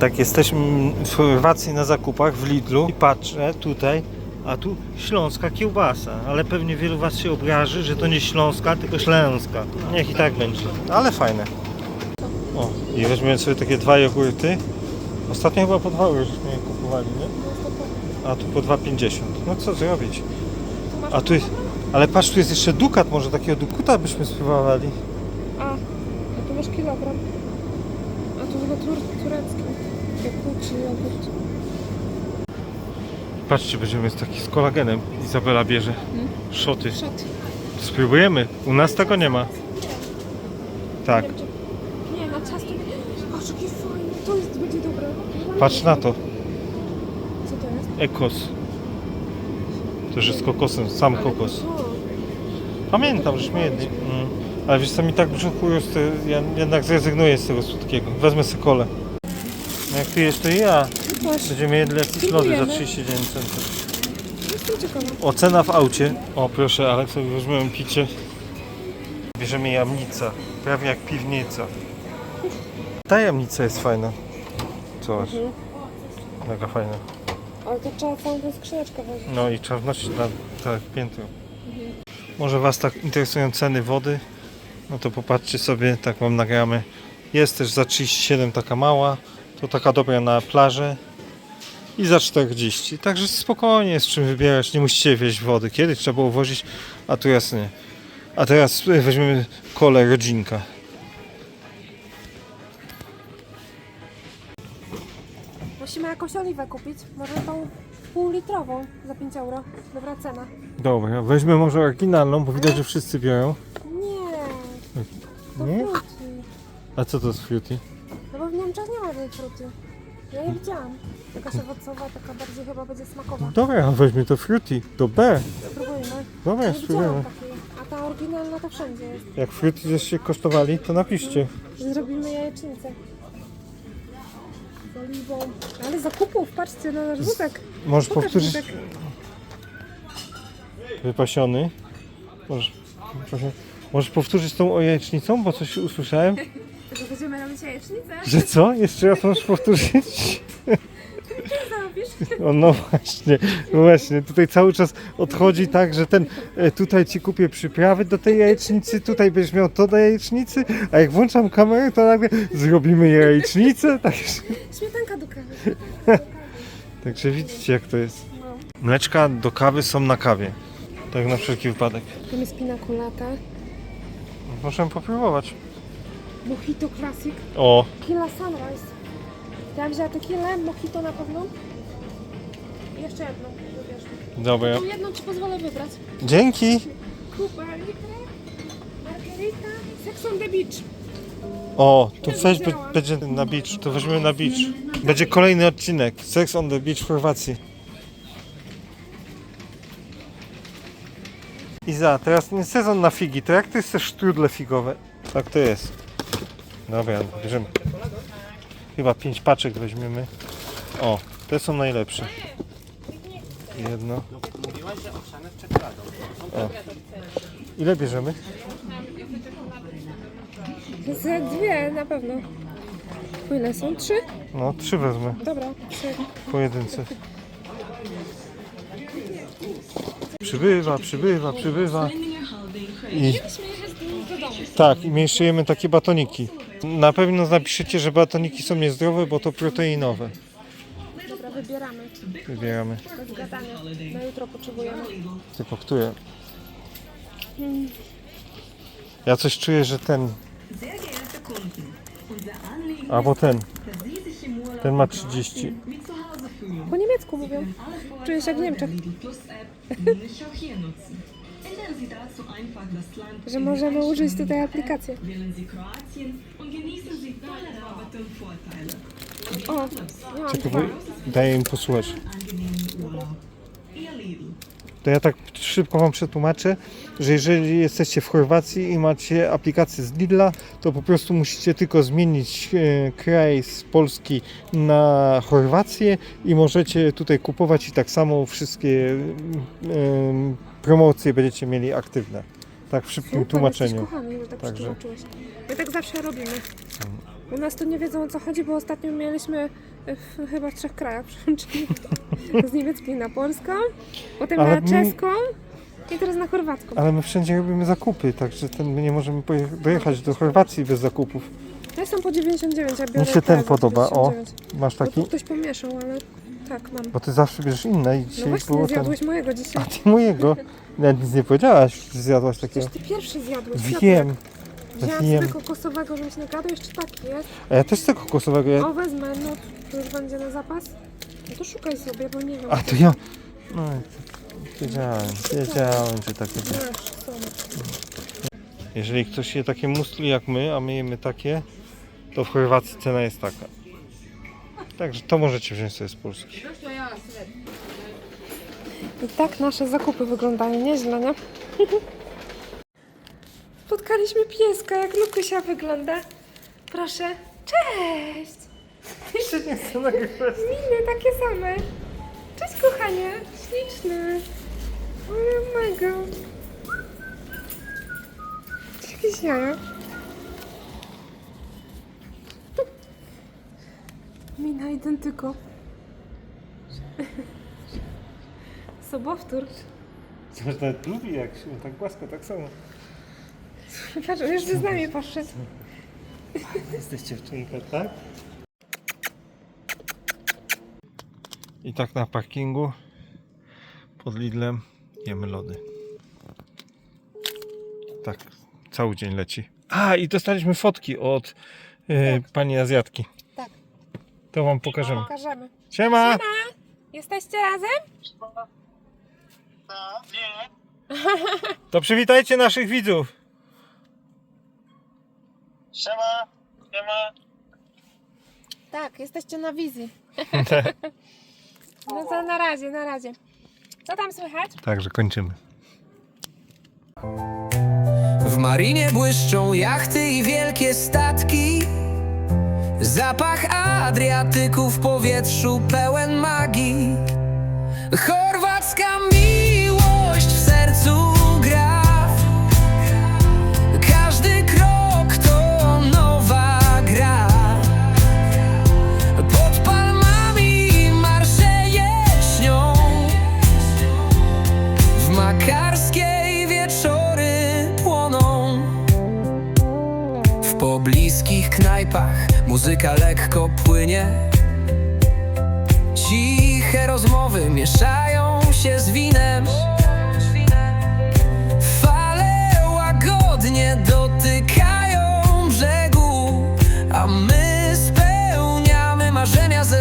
Tak, jesteśmy w Chorwacji na zakupach w Lidlu i patrzę tutaj, a tu śląska kiełbasa, ale pewnie wielu Was się obraży, że to nie śląska, tylko ślęska. Niech i tak będzie, ale fajne. O, i weźmiemy sobie takie dwa jogurty. Ostatnio chyba po 2 euro żeśmy je kupowali, nie? A tu po 2,50. No co zrobić? A tu jest, ale patrz, tu jest jeszcze dukat, może takiego dukuta byśmy spróbowali. A, a tu masz kilogram. A tu chyba tur jogurt. Patrzcie, będziemy z taki z kolagenem. Izabela bierze szoty. Szot. Spróbujemy. U nas tego nie ma. Tak. Nie, na ciasto nie. Patrz, jaki fajny. To jest, będzie dobre. Patrz na to. Co to jest? Ekos. To już jest kokosem, sam kokos. Pamiętam, żeśmy jedli. Mm. Ale wiesz co, mi tak brzuchu jest, to ja jednak zrezygnuję z tego słodkiego. Wezmę sobie kolę. Jak ty jesz, to i ja. patrz. Będziemy jedli jakieś lody za Spróbujemy. 39 centów. Jestem ciekawa. Ocena w aucie. O proszę, ale sobie weźmiemy picie. Bierzemy jamnica. Prawie jak piwnica. Ta jamnica jest fajna. Zobacz, Mhm. mega fajna. Ale to trzeba całą tę skrzyneczkę włożyć. No i trzeba wnosić na tak piętro. Może Was tak interesują ceny wody? No to popatrzcie sobie, tak mam nagramy. Jest też za 37 taka mała, to taka dobra na plażę i za 40. Także spokojnie jest czym wybierać, nie musicie wieść wody. Kiedyś trzeba było wozić, a teraz nie. A teraz y, weźmiemy kolę rodzinka. Musimy jakąś oliwę kupić. Może tą półlitrową za 5 euro. Dobra cena. Dobra, weźmy może oryginalną, bo widać, że wszyscy biorą. Nie. To Nie? A co to jest fruity? No nie tej fruity. Ja je widziałam. Jakaś owocowa, taka bardziej chyba będzie smakowa. Dobra, weźmy to fruity, to B. Spróbujmy. Dobra, Nie widziałam takiej. A ta oryginalna to wszędzie jest. Jak fruity żeście kosztowali, to napiszcie. Zrobimy jajecznicę. Z oliwą. Ale zakupów, patrzcie na nasz wózek. Możesz Pokaż powtórzyć wózek. wypasiony. Możesz, proszę, możesz powtórzyć tą jajecznicą, bo coś usłyszałem. To będziemy robić jajecznicę. Że co? Jeszcze raz możesz powtórzyć? Zrobisz? O, no właśnie, no właśnie, tutaj cały czas odchodzi tak, że ten, e, tutaj ci kupię przyprawy do tej jajecznicy, tutaj będziesz miał to do jajecznicy, a jak włączam kamerę, to nagle zrobimy jajecznicę, także, Śmietanka do kawy. także widzicie jak to jest. No. Mleczka do kawy są na kawie, tak na wszelki wypadek. Tam jest pina colada. Możemy popróbować. Mojito Classic. O, Tequila Sunrise. Ja bym wzięła tequilę, mojito na pewno. I jeszcze jedną, wybierz. dobra. Tu jedną ci pozwolę wybrać. Dzięki. Cuba Libre, Margarita, Sex on the Beach. O, to weź be- będzie na beach, to weźmiemy na beach. Będzie kolejny odcinek. Sex on the beach w Chorwacji. Iza, teraz nie sezon na figi, to jak to jest te sztrudle figowe? Tak to jest. Dobra, bierzemy. Chyba pięć paczek weźmiemy. O, te są najlepsze. Jedno. O. Ile bierzemy? Ze dwie na pewno. Po ile są? Trzy? No, trzy wezmę. Dobra, trzy. pojedynce. Przybywa, przybywa, przybywa. I tak, i my jeszcze jemy takie batoniki. Na pewno napiszecie, że batoniki są niezdrowe, bo to proteinowe. Dobra, wybieramy. Wybieramy. Bez gadania. Na jutro potrzebujemy. Tylko które? Ja coś czuję, że ten. Albo ten. Ten ma 30. Po niemiecku mówią. Czujesz jak w Niemczech. Że możemy użyć tutaj aplikacji. O, Czekaj, dwa. bo daję im posłuchać. To ja tak szybko Wam przetłumaczę, że jeżeli jesteście w Chorwacji i macie aplikację z Lidla, to po prostu musicie tylko zmienić e, kraj z Polski na Chorwację i możecie tutaj kupować i tak samo wszystkie em, promocje będziecie mieli aktywne. Tak w szybkim Super, tłumaczeniu. jesteś kochany, że tak Także. przetłumaczyłeś. My tak zawsze robimy. U nas to nie wiedzą o co chodzi, bo ostatnio mieliśmy w, chyba w trzech krajach przełączenie. Z niemieckiej na polską, potem Ale na mi- czeską i teraz na chorwacką. Ale my wszędzie robimy zakupy, także ten, my nie możemy dojechać do Chorwacji bez zakupów. Te są po 99, ja biorę Mi się te ten podoba, o. 99. Masz Bo taki? ktoś pomieszał, ale tak mam. Bo ty zawsze bierzesz inne i No dzisiaj właśnie, było ten... zjadłeś mojego A dzisiaj. ty mojego. Nawet nic nie powiedziałaś, że zjadłaś takiego. Przecież ty pierwszy zjadłeś. Wiem. Wziąłam wiem. sobie kokosowego, żebyś nie gadał, jeszcze taki jest. A ja też chcę kokosowego. Ja... O, wezmę, no to już będzie na zapas. No to szukaj sobie, bo nie wiem. A to ja... No, wiedziałem, wiedziałem, że takie będzie. Masz, są. Jeżeli ktoś je takie musli jak my, a my jemy takie, to w Chorwacji cena jest taka. Także to możecie wziąć sobie z Polski. I tak nasze zakupy wyglądają nieźle, nie? Spotkaliśmy pieska, jak Lukusia wygląda. Proszę. Cześć! Jeszcze nie chcę nagrywać. Miny takie same. Cześć kochanie, śliczny. O mega. Jakieś jaja. Mina identyko. Sobowtór. Zobacz, nawet lubi jak się tak głaska, tak samo. Patrz, jeszcze z nami poszedł. Jesteś dziewczynka, tak? I tak na parkingu pod Lidlem jemy lody. Tak, cały dzień leci. A, i dostaliśmy fotki od e, pani Azjatki. To wam pokażemy. Pokażemy. Siema! Jesteście razem? To przywitajcie naszych widzów. Siema, siema. Tak, jesteście na wizji. No to na razie, na razie. Co tam słychać? Także kończymy. W marinie błyszczą jachty i wielkie statki. Zapach Adriatyku w powietrzu pełen magii. Chorwacka Muzyka lekko płynie. Ciche rozmowy mieszają się z winem. Fale łagodnie dotykają brzegu A my spełniamy marzenia ze